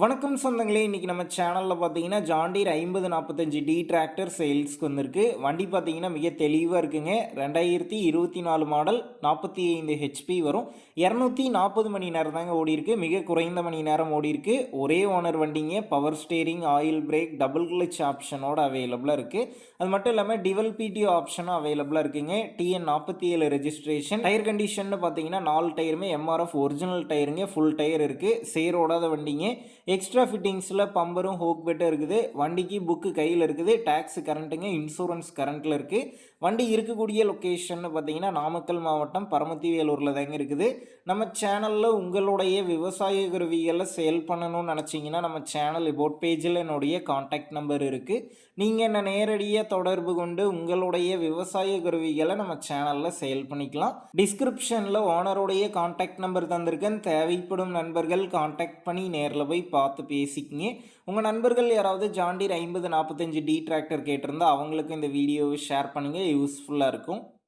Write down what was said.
வணக்கம் சொந்தங்களே இன்றைக்கி நம்ம சேனலில் பார்த்தீங்கன்னா ஜாண்டீர் ஐம்பது நாற்பத்தஞ்சு டி டிராக்டர் சேல்ஸ்க்கு வந்திருக்கு. வண்டி பார்த்தீங்கன்னா மிக தெளிவாக இருக்குங்க. ரெண்டாயிரத்தி இருபத்தி நாலு மாடல் நாற்பத்தி ஐந்து ஹெச்பி வரும். இரநூத்தி நாற்பது மணி நேரம் தாங்க ஓடிருக்கு மிக குறைந்த மணி நேரம் ஓடிருக்கு ஒரே ஓனர் வண்டிங்க. Power steering oil brake double clutch ஆப்ஷனோட அவைலபிளாக இருக்குது அது மட்டும் இல்லாமல் டிவல் பிடிஓ ஆப்ஷனும் அவைலபிளாக இருக்குங்க. டிஎன் நாற்பத்தி ஏழு ரெஜிஸ்ட்ரேஷன் டயர் கண்டிஷன் பார்த்தீங்கன்னா நாலு டயருமே எம்ஆர்எஃப் ஒரிஜினல் டயருங்க ஃபுல் டயர் இருக்குது சேரோடாத வண்டிங்க. எக்ஸ்ட்ரா ஃபிட்டிங்ஸில் பம்பரும் ஹோக் பெட்டும் இருக்குது. வண்டிக்கு புக்கு கையில் இருக்குது. டேக்ஸ் கரண்ட்டுங்க இன்சூரன்ஸ் கரண்ட்டில் இருக்குது வண்டி இருக்கக்கூடிய லொக்கேஷன் பார்த்தீங்கன்னா நாமக்கல் மாவட்டம் பரமத்தி வேலூரில் தாங்க இருக்குது. நம்ம சேனலில் உங்களுடைய விவசாய கருவிகளை சேல் பண்ணணும்னு நினச்சிங்கன்னா நம்ம சேனல் இபோட் பேஜில் என்னுடைய காண்டாக்ட் நம்பர் இருக்குது நீங்கள் என்ன நேரடியாக தொடர்பு கொண்டு உங்களுடைய விவசாய கருவிகளை நம்ம சேனலில் சேல் பண்ணிக்கலாம். டிஸ்கிரிப்ஷனில் ஓனருடைய காண்டாக்ட் நம்பர் தந்திருக்கேன். தேவைப்படும் நண்பர்கள் காண்டாக்ட் பண்ணி நேரில் போய் பார்த்து பேசிக்கிங்க. உங்கள் நண்பர்கள் யாராவது ஜாண்டீர் ஐம்பது நாற்பத்தஞ்சு டி டிராக்டர் கேட்டிருந்தா அவங்களுக்கு இந்த வீடியோவை ஷேர் பண்ணுங்கள் யூஸ்ஃபுல்லாக இருக்கும்.